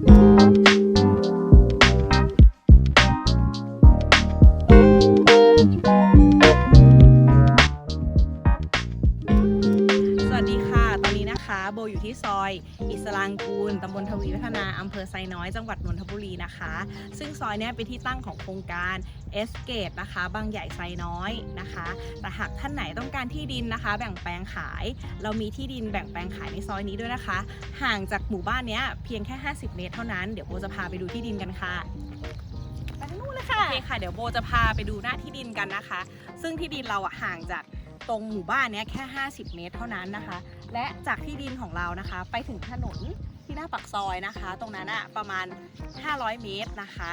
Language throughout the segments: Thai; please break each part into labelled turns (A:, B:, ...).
A: ส อิสลางกูลตำบลทวีวัฒนาอำเภอไซน้อยจังหวัดนนทบุรีนะคะ ซึ่งซอยนี้เป็นที่ตั้งของโครงการเอสเกตนะคะ บางใหญ่ไซน้อยนะคะ แต่หากท่านไหนต้องการที่ดินนะคะ แบ่งแปลงขาย เรามีที่ดินแบ่งแปลงขายในซอยนี้ด้วยนะคะ ห่างจากหมู่บ้านนี้เพียงแค่ 50 เมตรเท่านั้นเดี๋ยวโบจะพาไปดูที่ดินกันค่ะไปทางนู้นเลยค่ะโอเคค่ะเดี๋ยวโบจะพาไปดูหน้าที่ดินกันนะคะ ซึ่งที่ดินเราอะห่างจาก ตรงหมู่บ้านเนี้ยแค่ 50 เมตรเท่านั้นนะคะ และจากที่ดินของเรานะคะ ไปถึงถนนที่หน้าปากซอยนะคะ ตรงนั้นอะประมาณ 500 เมตรนะคะ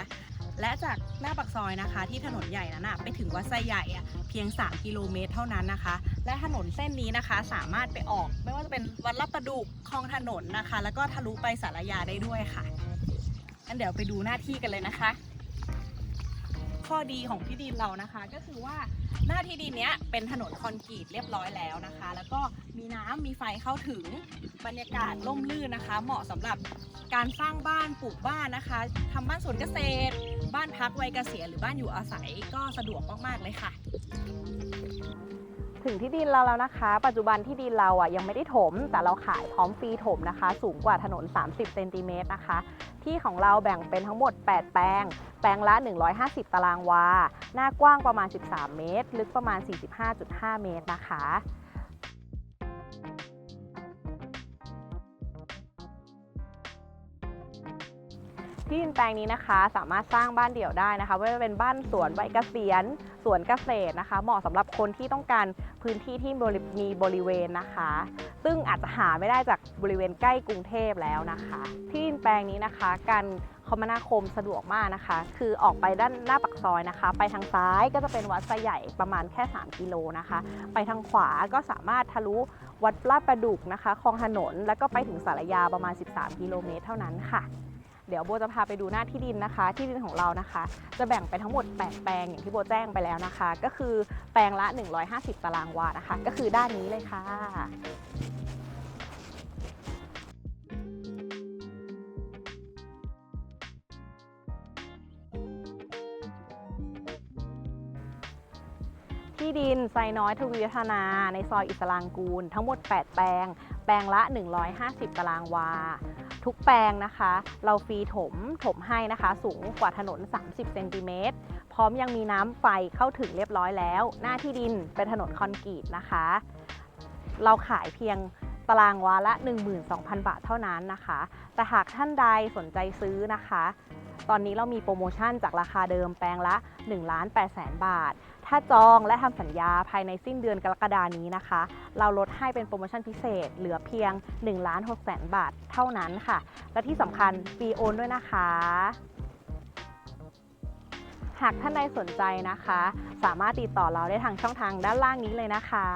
A: และจากหน้าปากซอยนะคะ ที่ถนนใหญ่นั้นอะไปถึงวัดไซใหญ่อะเพียง 3 กิโลเมตรเท่านั้นนะคะ และถนนเส้นนี้นะคะสามารถไปออกไม่ว่าจะเป็นวัดลาดประดุกคลองถนนนะคะ แล้วก็ทะลุไปสารยาได้ด้วยค่ะงั้นเดี๋ยวไปดูหน้าที่กันเลยนะคะ ข้อดีของที่ดินเรานะคะก็คือว่า หน้าที่ดินเนี้ยเป็นถนนคอนกรีตเรียบร้อยแล้วนะคะ แล้วก็มีน้ำมีไฟเข้าถึงบรรยากาศร่มรื่นนะคะ เหมาะสำหรับการสร้างบ้านปลูกบ้านนะคะทำบ้านสวนเกษตร บ้านพักวัยเกษียณหรือบ้านอยู่อาศัยก็สะดวกมากๆเลยค่ะ
B: ถึงที่ดินเราแล้วนะคะ ปัจจุบันที่ดินเราอะยังไม่ได้ถม แต่เราขายพร้อมฟรีถมนะคะ สูงกว่าถนน 30เซนติเมตรนะคะ ที่ของเราแบ่งเป็นทั้งหมด 8 แปลง แปลงละ 150 ตารางวา หน้ากว้างประมาณ 13 เมตร ลึกประมาณ 45.5 เมตรนะคะ ที่ดินแปลงนี้นะคะ สามารถสร้างบ้านเดี่ยวได้นะคะไม่ว่าจะเป็นบ้านสวนใบเกษียณสวนเกษตรนะคะ เหมาะสำหรับคนที่ต้องการพื้นที่ที่บริมีบริเวณนะคะ ซึ่งอาจจะหาไม่ได้จากบริเวณใกล้กรุงเทพแล้วนะคะ ที่ดินแปลงนี้นะคะการคมนาคมสะดวกมากนะคะ คือออกไปด้านหน้าปากซอยนะคะ ไปทางซ้ายก็จะเป็นวัดไซใหญ่ประมาณแค่ 3 กิโลนะคะ ไปทางขวาก็สามารถทะลุวัดลาดประดุกนะคะคลองถนน แล้วก็ไปถึงสารยาประมาณ 13 กิโลเมตรเท่านั้นค่ะ เดี๋ยวโบจะพาไปดูหน้าที่ดินนะคะ ที่ดินของเรานะคะ จะแบ่งไปทั้งหมด 8 แปลงอย่างที่โบแจ้งไปแล้วนะคะ ก็คือแปลงละ 150 ตารางวานะคะ ก็คือด้านนี้เลยค่ะที่ดินไซน้อยทวีวัฒนาในซอยอิสลางกูล ทั้งหมด 8 แปลง แปลงละ 150 ตารางวา ทุกแปลงนะคะ เราฟรีถมถมให้นะคะ สูงกว่าถนน 30เซนติเมตรพร้อมยังมีน้ำไฟเข้าถึงเรียบร้อยแล้ว หน้าที่ดินเป็นถนนคอนกรีตนะคะ เราขายเพียงตารางวาละ 12,000 บาทเท่านั้นนะคะ แต่หากท่านใดสนใจซื้อนะคะ ตอนนี้เรามีโปรโมชั่นจากราคาเดิมแปลงละ1ล้าน8แสนบาท ถ้าจองและทำสัญญาภายในสิ้นเดือนกรกฎานี้นะคะ เราลดให้เป็นโปรโมชั่นพิเศษ เหลือเพียง1ล้าน6แสนบาทเท่านั้นค่ะ และที่สำคัญฟรีโอนด้วยนะคะหากท่านใดสนใจนะคะ สามารถติดต่อเราได้ทางช่องทางด้านล่างนี้เลยนะคะ